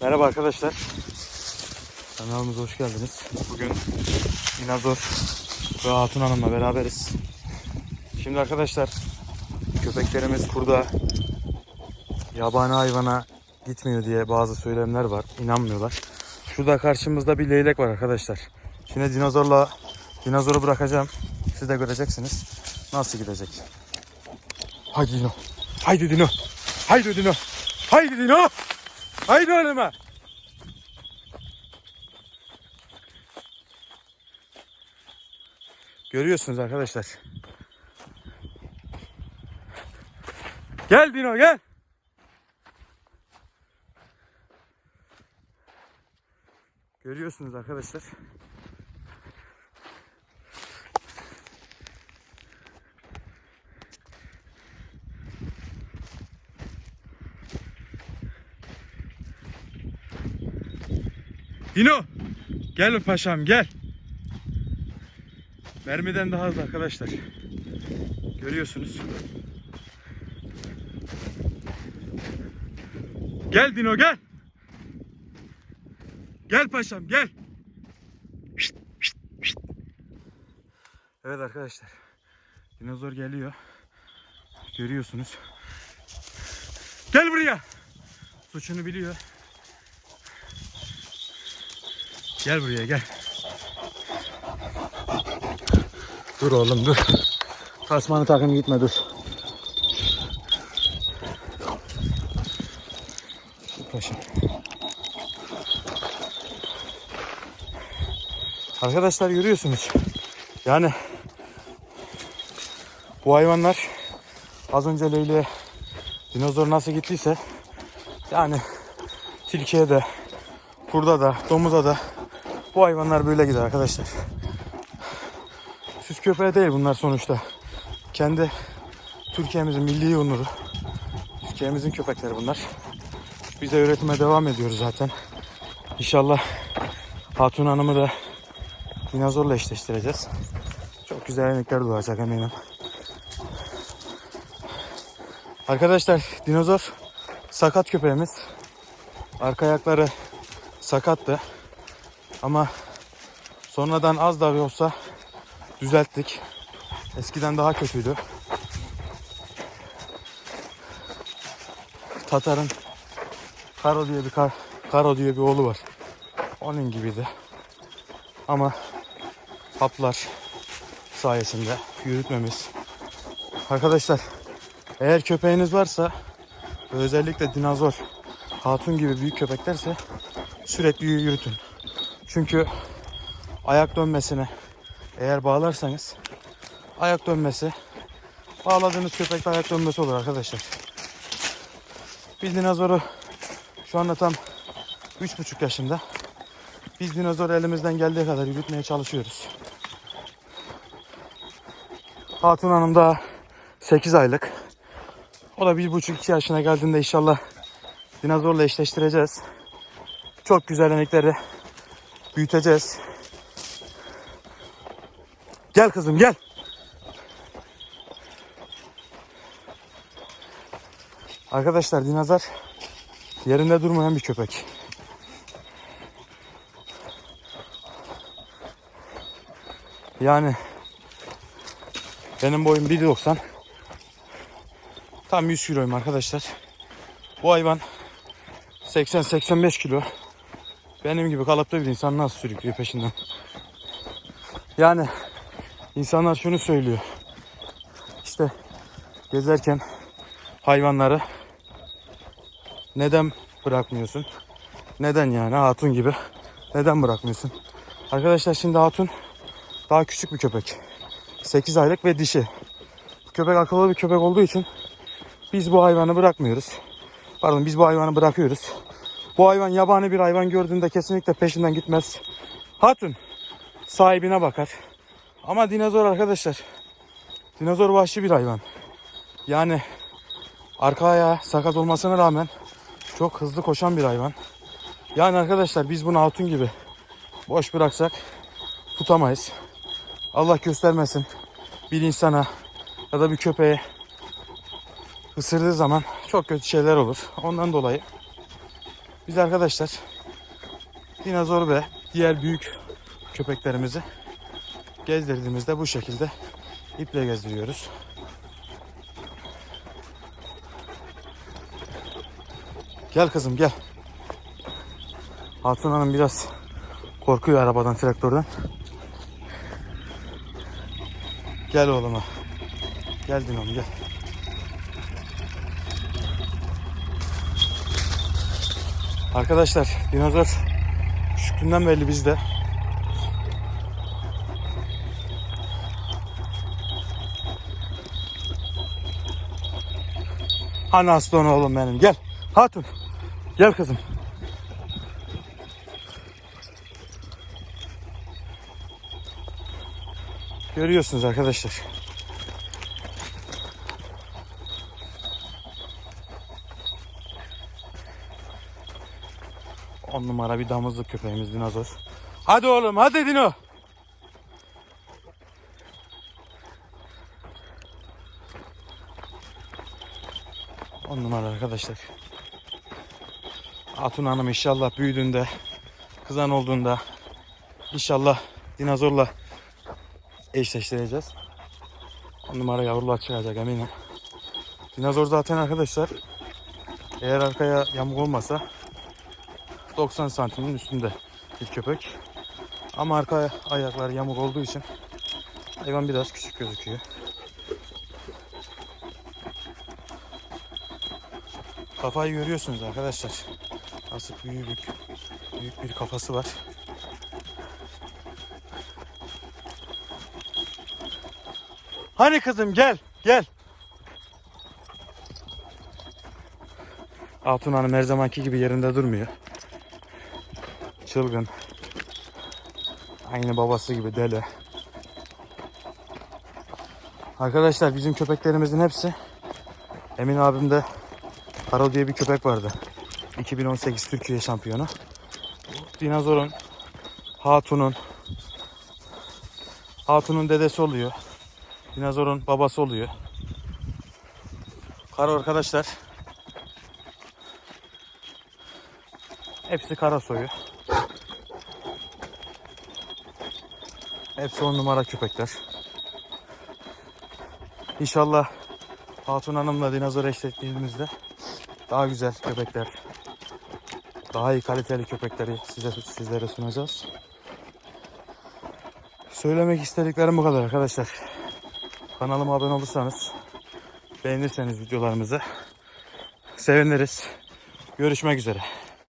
Merhaba arkadaşlar. Kanalımıza hoş geldiniz. Bugün Dinozor ve Hatun Hanım'la beraberiz. Şimdi arkadaşlar köpeklerimiz kurda yabani hayvana gitmiyor diye bazı söylemler var. İnanmıyorlar. Şurada karşımızda bir leylek var arkadaşlar. Şimdi dinozorla dinozoru bırakacağım. Siz de göreceksiniz. Nasıl gidecek. Haydi Dino. Haydi Dino. Haydi Dino. Haydi Dino. Haydi önüme. Görüyorsunuz arkadaşlar. Gel Dino gel. Görüyorsunuz arkadaşlar. Dino gel paşam gel. Mermiden daha hızlı arkadaşlar. Görüyorsunuz. Gel Dino gel. Gel paşam gel. Şşt, şşt, şşt. Evet arkadaşlar. Dinozor geliyor. Görüyorsunuz. Gel buraya. Suçunu biliyor. Gel buraya gel. Dur oğlum dur. Tasmanı takın gitme dur. Paşam. Arkadaşlar görüyorsunuz. Yani bu hayvanlar az önce Leyli'ye dinozor nasıl gittiyse yani tilkiye de kurda da domuza da bu hayvanlar böyle gider arkadaşlar. Süs köpeği değil bunlar sonuçta. Kendi Türkiye'mizin milli onuru. Türkiye'mizin köpekleri bunlar. Biz de üretime devam ediyoruz zaten. İnşallah Hatun Hanım'ı da dinozorla eşleştireceğiz. Çok güzel emekler doğacak eminim. Arkadaşlar dinozor sakat köpeğimiz. Arka ayakları sakattı. Ama sonradan az da olsa düzelttik. Eskiden daha kötüydü. Tatar'ın Karo diye bir kar, Karo diye bir oğlu var. Onun gibiydi. Ama haplar sayesinde yürütmemiz. Arkadaşlar eğer köpeğiniz varsa özellikle dinozor, hatun gibi büyük köpeklerse sürekli yürütün. Çünkü ayak dönmesine eğer bağlarsanız ayak dönmesi bağladığınız köpekte ayak dönmesi olur arkadaşlar. Biz dinozoru şu anda tam 3,5 yaşında. Biz dinozoru elimizden geldiği kadar yürütmeye çalışıyoruz. Hatun Hanım da 8 aylık. O da 1,5-2 yaşına geldiğinde inşallah dinozorla eşleştireceğiz. Çok güzel emekleri büyüteceğiz. Gel kızım gel. Arkadaşlar dinozor yerinde durmayan bir köpek. Yani benim boyum 1.90 tam 100 kiloyum arkadaşlar. Bu hayvan 80-85 kilo. Benim gibi kalıplı bir insan nasıl sürüklüyor peşinden? Yani insanlar şunu söylüyor. İşte gezerken hayvanları neden bırakmıyorsun? Neden yani hatun gibi? Neden bırakmıyorsun? Arkadaşlar şimdi hatun daha küçük bir köpek. 8 aylık ve dişi. Köpek akıllı bir köpek olduğu için biz bu hayvanı bırakmıyoruz. Pardon biz bu hayvanı bırakıyoruz. Bu hayvan yabani bir hayvan gördüğünde kesinlikle peşinden gitmez. Hatun sahibine bakar. Ama dinozor arkadaşlar. Dinozor vahşi bir hayvan. Yani arka ayağı sakat olmasına rağmen çok hızlı koşan bir hayvan. Yani arkadaşlar biz bunu hatun gibi boş bıraksak tutamayız. Allah göstermesin bir insana ya da bir köpeğe ısırdığı zaman çok kötü şeyler olur. Ondan dolayı Biz arkadaşlar dinozor ve diğer büyük köpeklerimizi gezdirdiğimizde bu şekilde iple gezdiriyoruz. Gel kızım gel. Hatun Hanım biraz korkuyor arabadan, traktörden. Gel oğluma. Gel Dinom gel. Arkadaşlar dinozor küçüklüğünden belli bizde. Hani aslan oğlum benim gel. Hatun. Gel kızım. Görüyorsunuz arkadaşlar. On numara bir damızlık köpeğimiz dinozor. Hadi oğlum hadi Dino. On numara arkadaşlar. Hatun Hanım inşallah büyüdüğünde, kızan olduğunda inşallah dinozorla eşleştireceğiz. On numara yavrular çıkacak eminim. Dinozor zaten arkadaşlar eğer arkaya yamuk olmasa 90 santimin üstünde bir köpek. Ama arka ayakları yamuk olduğu için hayvan biraz küçük gözüküyor. Kafayı görüyorsunuz arkadaşlar. Nasıl büyük büyük bir kafası var. Hani kızım gel gel. Hatun Hanım her zamanki gibi yerinde durmuyor. Çılgın. Aynı babası gibi deli. Arkadaşlar bizim köpeklerimizin hepsi Emin abimde Karo diye bir köpek vardı. 2018 Türkiye şampiyonu. Dinozorun Hatun'un Hatun'un dedesi oluyor. Dinozorun babası oluyor. Karo arkadaşlar Hepsi kara soyu. Hepsi on numara köpekler. İnşallah Hatun Hanım'la dinozor eşleştiğimizde daha güzel köpekler, daha iyi kaliteli köpekleri size sizlere sunacağız. Söylemek istediklerim bu kadar arkadaşlar. Kanalıma abone olursanız, beğenirseniz videolarımızı seviniriz. Görüşmek üzere.